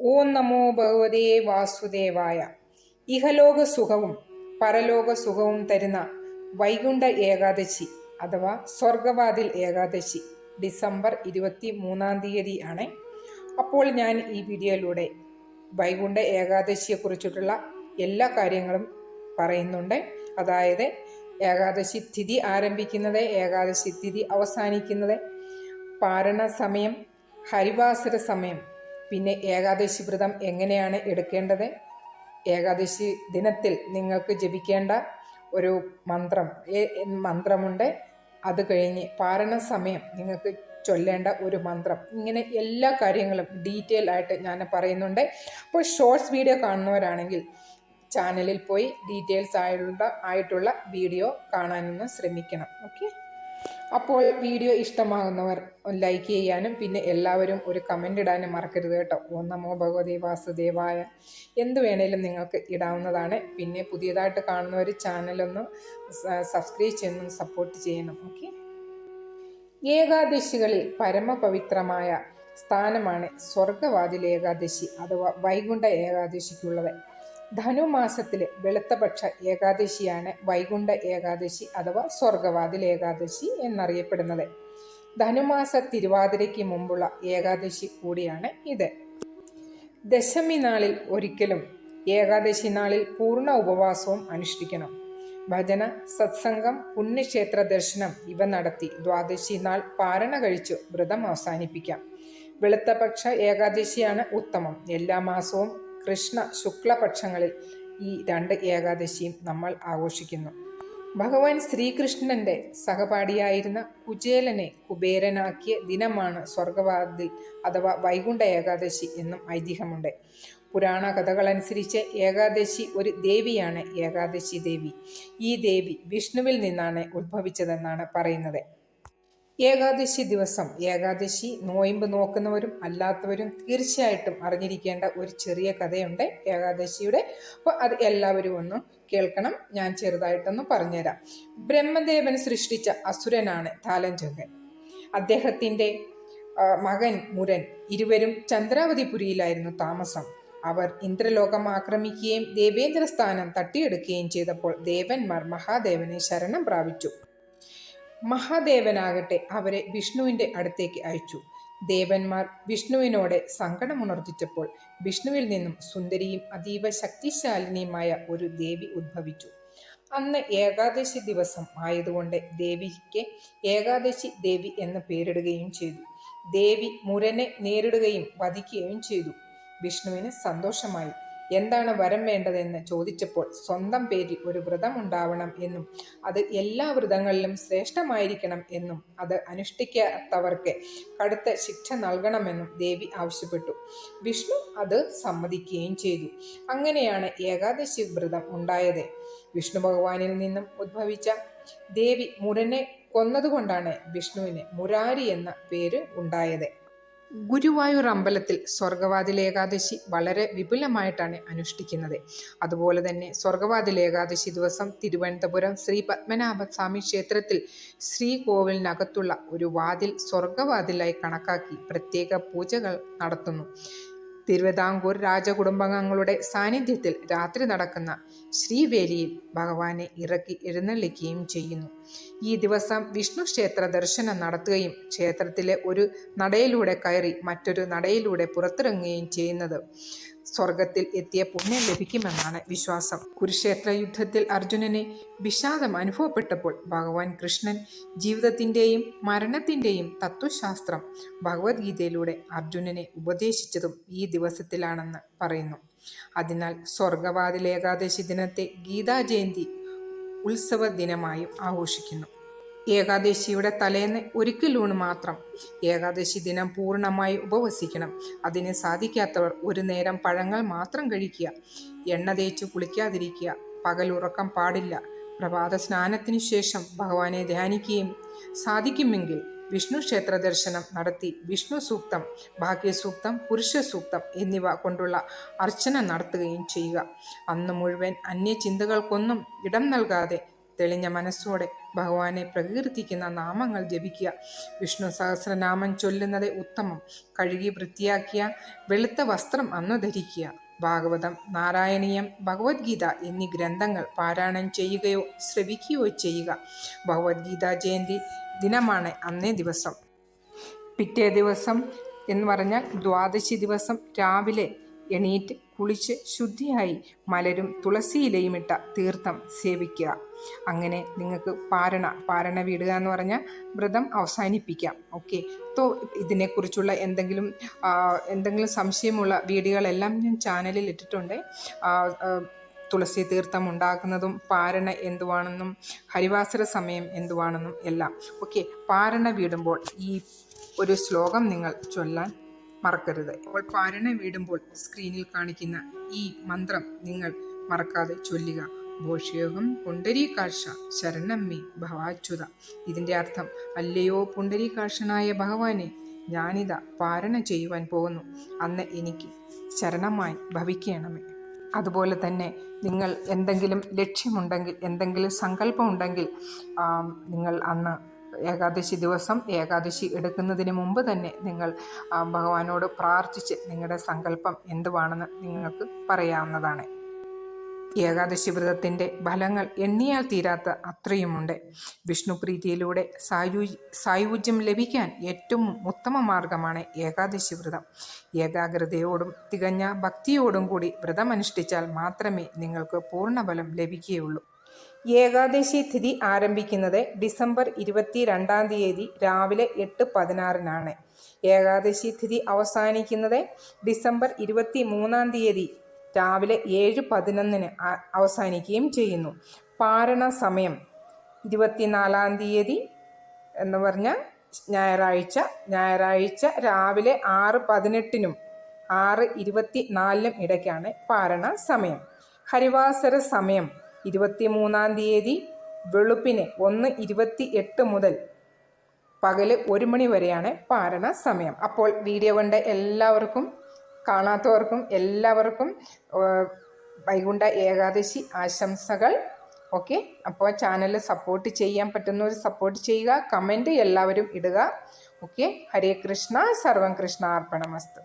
ഓം നമോ ഭഗവതേ വാസുദേവായ. ഇഹലോക സുഖവും പരലോക സുഖവും തരുന്ന വൈകുണ്ഠ ഏകാദശി അഥവാ സ്വർഗവാതിൽ ഏകാദശി ഡിസംബർ ഇരുപത്തി മൂന്നാം തീയതി ആണ്. അപ്പോൾ ഞാൻ ഈ വീഡിയോയിലൂടെ വൈകുണ്ഠ ഏകാദശിയെക്കുറിച്ചിട്ടുള്ള എല്ലാ കാര്യങ്ങളും പറയുന്നുണ്ട്. അതായത് ഏകാദശി തിഥി ആരംഭിക്കുന്നത് ഏകാദശി തിഥി അവസാനിക്കുന്നത് പാരണ സമയം ഹരിവാസര സമയം പിന്നെ ഏകാദശി വ്രതം എങ്ങനെയാണ് എടുക്കേണ്ടത്? ഏകാദശി ദിനത്തിൽ നിങ്ങൾക്ക് ജപിക്കേണ്ട ഒരു മന്ത്രം മന്ത്രമുണ്ട്. അത് കഴിഞ്ഞ് പാരണ സമയം നിങ്ങൾക്ക് ചൊല്ലേണ്ട ഒരു മന്ത്രം. ഇങ്ങനെ എല്ലാ കാര്യങ്ങളും ഡീറ്റെയിൽ ആയിട്ട് ഞാൻ പറയുന്നുണ്ട്. അപ്പോൾ ഷോർട്സ് വീഡിയോ കാണുന്നവരാണെങ്കിൽ ചാനലിൽ പോയി ഡീറ്റെയിൽസ് ആയിട്ടുള്ള ആയിട്ടുള്ള വീഡിയോ കാണാനൊന്ന് ശ്രമിക്കണം. ഓക്കെ? അപ്പോൾ വീഡിയോ ഇഷ്ടമാകുന്നവർ ലൈക്ക് ചെയ്യാനും പിന്നെ എല്ലാവരും ഒരു കമന്റ് ഇടാനും മറക്കരുത് കേട്ടോ. ഓ നമോ ഭഗവതി വാസുദേവായ. എന്ത് വേണേലും നിങ്ങൾക്ക് ഇടാവുന്നതാണ്. പിന്നെ പുതിയതായിട്ട് കാണുന്നവർ ചാനലൊന്ന് സബ്സ്ക്രൈബ് ചെയ്യുന്നു സപ്പോർട്ട് ചെയ്യണം. ഓക്കെ? ഏകാദശികളിൽ പരമപവിത്രമായ സ്ഥാനമാണ് സ്വർഗവാതിൽ ഏകാദശി അഥവാ വൈകുണ്ഠ ഏകാദശിക്കുള്ളത്. ധനുമാസത്തിലെ വെളുത്തപക്ഷ ഏകാദശിയാണ് വൈകുണ്ഠ ഏകാദശി അഥവാ സ്വർഗവാതിൽ ഏകാദശി എന്നറിയപ്പെടുന്നത്. ധനുമാസ തിരുവാതിരയ്ക്ക് മുമ്പുള്ള ഏകാദശി കൂടിയാണ് ഇത്. ദശമി നാളിൽ ഒരിക്കലും ഏകാദശി നാളിൽ പൂർണ ഉപവാസവും അനുഷ്ഠിക്കണം. ഭജന സത്സംഗം പുണ്യക്ഷേത്ര ദർശനം ഇവ നടത്തി ദ്വാദശി നാൾ പാരണ കഴിച്ചു വ്രതം അവസാനിപ്പിക്കാം. വെളുത്തപക്ഷ ഏകാദശിയാണ് ഉത്തമം. എല്ലാ മാസവും കൃഷ്ണ ശുക്ലപക്ഷങ്ങളിൽ ഈ രണ്ട് ഏകാദശിയും നമ്മൾ ആഘോഷിക്കുന്നു. ഭഗവാൻ ശ്രീകൃഷ്ണന്റെ സഹപാഠിയായിരുന്ന കുചേലനെ കുബേരനാക്കിയ ദിനമാണ് സ്വർഗവാതിൽ അഥവാ വൈകുണ്ഠ ഏകാദശി എന്നും ഐതിഹ്യമുണ്ട്. പുരാണ കഥകളനുസരിച്ച് ഏകാദശി ഒരു ദേവിയാണ് ഏകാദശി ദേവി. ഈ ദേവി വിഷ്ണുവിൽ നിന്നാണ് ഉത്ഭവിച്ചതെന്നാണ് പറയുന്നത്. ഏകാദശി ദിവസം ഏകാദശി നോയമ്പ് നോക്കുന്നവരും അല്ലാത്തവരും തീർച്ചയായിട്ടും അറിഞ്ഞിരിക്കേണ്ട ഒരു ചെറിയ കഥയുണ്ട് ഏകാദശിയുടെ. അപ്പോൾ അത് എല്ലാവരും ഒന്ന് കേൾക്കണം. ഞാൻ ചെറുതായിട്ടൊന്ന് പറഞ്ഞുതരാം. ബ്രഹ്മദേവൻ സൃഷ്ടിച്ച അസുരനാണ് താലഞ്ചങ്കൻ അദ്ദേഹത്തിന്റെ മകൻ മുരൻ ഇരുവരും ചന്ദ്രാവതിപുരിയിലായിരുന്നു താമസം. അവർ ഇന്ദ്രലോകം ആക്രമിക്കുകയും ദേവേന്ദ്ര സ്ഥാനം തട്ടിയെടുക്കുകയും ചെയ്തപ്പോൾ ദേവന്മാർ മഹാദേവനെ ശരണം പ്രാപിച്ചു. മഹാദേവനാകട്ടെ അവരെ വിഷ്ണുവിന്റെ അടുത്തേക്ക് അയച്ചു. ദേവന്മാർ വിഷ്ണുവിനോട് സങ്കടമുണർത്തിച്ചപ്പോൾ വിഷ്ണുവിൽ നിന്നും സുന്ദരിയും അതീവ ശക്തിശാലിനിയുമായ ഒരു ദേവി ഉദ്ഭവിച്ചു. അന്ന് ഏകാദശി ദിവസം ആയതുകൊണ്ട് ദേവിക്ക് ഏകാദശി ദേവി എന്ന് പേരിടുകയും ചെയ്തു. ദേവി മുരനെ നേരിടുകയും വധിക്കുകയും ചെയ്തു. വിഷ്ണുവിന് സന്തോഷമായി. എന്താണ് വരം വേണ്ടതെന്ന് ചോദിച്ചപ്പോൾ സ്വന്തം പേരിൽ ഒരു വ്രതം ഉണ്ടാവണം എന്നും അത് എല്ലാ വ്രതങ്ങളിലും ശ്രേഷ്ഠമായിരിക്കണം എന്നും അത് അനുഷ്ഠിക്കാത്തവർക്ക് കടുത്ത ശിക്ഷ നൽകണമെന്നും ദേവി ആവശ്യപ്പെട്ടു. വിഷ്ണു അത് സമ്മതിക്കുകയും ചെയ്തു. അങ്ങനെയാണ് ഏകാദശി വ്രതം ഉണ്ടായത്. വിഷ്ണു ഭഗവാനിൽ നിന്നും ഉദ്ഭവിച്ച ദേവി മുരനെ കൊന്നതുകൊണ്ടാണ് വിഷ്ണുവിന് മുരാരി എന്ന പേര് ഉണ്ടായത്. ഗുരുവായൂർ അമ്പലത്തിൽ സ്വർഗവാതിൽ ഏകാദശി വളരെ വിപുലമായിട്ടാണ് അനുഷ്ഠിക്കുന്നത്. അതുപോലെ തന്നെ സ്വർഗവാതിൽ ഏകാദശി ദിവസം തിരുവനന്തപുരം ശ്രീ പത്മനാഭസ്വാമി ക്ഷേത്രത്തിൽ ശ്രീകോവിലിനകത്തുള്ള ഒരു വാതിൽ സ്വർഗവാതിലായി കണക്കാക്കി പ്രത്യേക പൂജകൾ നടത്തുന്നു. തിരുവിതാംകൂർ രാജകുടുംബാംഗങ്ങളുടെ സാന്നിധ്യത്തിൽ രാത്രി നടക്കുന്ന ശ്രീവേലിയിൽ ഭഗവാനെ ഇറക്കി എഴുന്നള്ളിക്കുകയും ചെയ്യുന്നു. ഈ ദിവസം വിഷ്ണു ക്ഷേത്ര ദർശനം നടത്തുകയും ക്ഷേത്രത്തിലെ ഒരു നടയിലൂടെ കയറി മറ്റൊരു നടയിലൂടെ പുറത്തിറങ്ങുകയും ചെയ്യുന്നത്. സ്വർഗത്തിൽ എത്തിയ പുണ്യം ലഭിക്കുമെന്നാണ് വിശ്വാസം. കുരുക്ഷേത്ര യുദ്ധത്തിൽ അർജുനന് വിഷാദം അനുഭവപ്പെട്ടപ്പോൾ ഭഗവാൻ കൃഷ്ണൻ ജീവിതത്തിന്റെയും മരണത്തിന്റെയും തത്വശാസ്ത്രം ഭഗവത്ഗീതയിലൂടെ അർജുനനെ ഉപദേശിച്ചതും ഈ ദിവസത്തിലാണെന്ന് പറയുന്നു. അതിനാൽ സ്വർഗവാതിൽ ഏകാദശി ദിനത്തെ ഗീതാ ജയന്തി ഉത്സവ ദിനമായും ആഘോഷിക്കുന്നു. ഏകാദശിയുടെ തലേന്ന് ഒരിക്കലൂണ് മാത്രം. ഏകാദശി ദിനം പൂർണമായി ഉപവസിക്കണം. അതിന് സാധിക്കാത്തവർ ഒരു നേരം പഴങ്ങൾ മാത്രം കഴിക്കുക. എണ്ണ തേച്ച് കുളിക്കാതിരിക്കുക. പകലുറക്കം പാടില്ല. പ്രഭാത സ്നാനത്തിന് ശേഷം ഭഗവാനെ ധ്യാനിക്കുകയും സാധിക്കുമെങ്കിൽ വിഷ്ണു ക്ഷേത്ര ദർശനം നടത്തി വിഷ്ണു സൂക്തം ഭാഗ്യസൂക്തം പുരുഷ സൂക്തം എന്നിവ കൊണ്ടുള്ള അർച്ചന നടത്തുകയും ചെയ്യുക. അന്ന് മുഴുവൻ അന്യചിന്തകൾക്കൊന്നും ഇടം നൽകാതെ തെളിഞ്ഞ മനസ്സോടെ ഭഗവാനെ പ്രകീർത്തിക്കുന്ന നാമങ്ങൾ ജപിക്കുക. വിഷ്ണു സഹസ്രനാമം ചൊല്ലുന്നത് ഉത്തമം. കഴുകി വൃത്തിയാക്കിയ വെളുത്ത വസ്ത്രം അന്ന് ധരിക്കുക. ഭാഗവതം നാരായണീയം ഭഗവത്ഗീത എന്നീ ഗ്രന്ഥങ്ങൾ പാരായണം ചെയ്യുകയോ ശ്രവിക്കുകയോ ചെയ്യുക. ഭഗവത്ഗീത ജയന്തി ദിനമാണ് അന്നേ ദിവസം. പിറ്റേ ദിവസം എന്ന് പറഞ്ഞാൽ ദ്വാദശി ദിവസം രാവിലെ എണീറ്റ് കുളിച്ച് ശുദ്ധിയായി മലരും തുളസിയിലയും ഇട്ട തീർത്ഥം സേവിക്കുക. അങ്ങനെ നിങ്ങൾക്ക് പാരണ പാരണ വീടുക എന്ന് പറഞ്ഞാൽ വ്രതം അവസാനിപ്പിക്കാം. ഓക്കെ തോ ഇതിനെക്കുറിച്ചുള്ള എന്തെങ്കിലും എന്തെങ്കിലും സംശയമുള്ള വീഡിയോകളെല്ലാം ഞാൻ ചാനലിൽ ഇട്ടിട്ടുണ്ട്. തുളസി തീർത്ഥം ഉണ്ടാക്കുന്നതും പാരണ എന്തുവാണെന്നും ഹരിവാസര സമയം എന്തുവാണെന്നും എല്ലാം. ഓക്കെ പാരണ വീടുമ്പോൾ ഈ ഒരു ശ്ലോകം നിങ്ങൾ ചൊല്ലാൻ മറക്കരുത്. അപ്പോൾ പാരണ വീടുമ്പോൾ സ്ക്രീനിൽ കാണിക്കുന്ന ഈ മന്ത്രം നിങ്ങൾ മറക്കാതെ ചൊല്ലുക. ഭോഷ്യോഗം പുണ്ടരീകാക്ഷ ശരണമ്മി ഭവാച്യുത. ഇതിന്റെ അർത്ഥം അല്ലയോ പുണ്ടരീകാക്ഷനായ ഭഗവാനെ ഞാനിത പാരണ ചെയ്യുവാൻ പോകുന്നു. അന്ന് എനിക്ക് ശരണമായി ഭവിക്കണമേ. അതുപോലെ തന്നെ നിങ്ങൾ എന്തെങ്കിലും ലക്ഷ്യമുണ്ടെങ്കിൽ എന്തെങ്കിലും സങ്കല്പമുണ്ടെങ്കിൽ നിങ്ങൾ അന്ന് ഏകാദശി ദിവസം ഏകാദശി എടുക്കുന്നതിന് മുമ്പ് തന്നെ നിങ്ങൾ ഭഗവാനോട് പ്രാർത്ഥിച്ച് നിങ്ങളുടെ സങ്കല്പം എന്തുവാണെന്ന് നിങ്ങൾക്ക് പറയാവുന്നതാണ്. ഏകാദശി വ്രതത്തിന്റെ ഫലങ്ങൾ എണ്ണിയാൽ തീരാത്ത അത്രയുമുണ്ട്. വിഷ്ണുപ്രീതിയിലൂടെ സായു സായുജ്യം ലഭിക്കാൻ ഏറ്റവും ഉത്തമ മാർഗമാണ് ഏകാദശി വ്രതം ഏകാഗ്രതയോടും തികഞ്ഞ ഭക്തിയോടും കൂടി വ്രതമനുഷ്ഠിച്ചാൽ മാത്രമേ നിങ്ങൾക്ക് പൂർണഫലം ലഭിക്കുകയുള്ളൂ. ഏകാദശി തിഥി ആരംഭിക്കുന്നത് ഡിസംബർ ഇരുപത്തി രണ്ടാം തീയതി രാവിലെ എട്ട് പതിനാറിനാണ്. ഏകാദശി തിഥി അവസാനിക്കുന്നത് ഡിസംബർ ഇരുപത്തി മൂന്നാം തീയതി രാവിലെ ഏഴ് പതിനൊന്നിന് അവസാനിക്കുകയും ചെയ്യുന്നു. പാരണ സമയം ഇരുപത്തിനാലാം തീയതി എന്ന് പറഞ്ഞ ഞായറാഴ്ച ഞായറാഴ്ച രാവിലെ ആറ് പതിനെട്ടിനും ആറ് ഇരുപത്തി നാലിനും ഇടയ്ക്കാണ് പാരണ സമയം. ഹരിവാസര സമയം ഇരുപത്തി മൂന്നാം തീയതി വെളുപ്പിന് ഒന്ന് ഇരുപത്തി എട്ട് മുതൽ പകൽ ഒരു മണി വരെയാണ് പാരണ സമയം. അപ്പോൾ വീഡിയോ കണ്ട എല്ലാവർക്കും കാണാത്തവർക്കും എല്ലാവർക്കും വൈകുണ്ഠ ഏകാദശി ആശംസകൾ. ഓക്കെ അപ്പോൾ ചാനൽ സപ്പോർട്ട് ചെയ്യാൻ പറ്റുന്നവർ സപ്പോർട്ട് ചെയ്യുക കമന്റ് എല്ലാവരും ഇടുക. ഓക്കെ ഹരേ കൃഷ്ണ സർവം കൃഷ്ണ അർപ്പണമസ്തു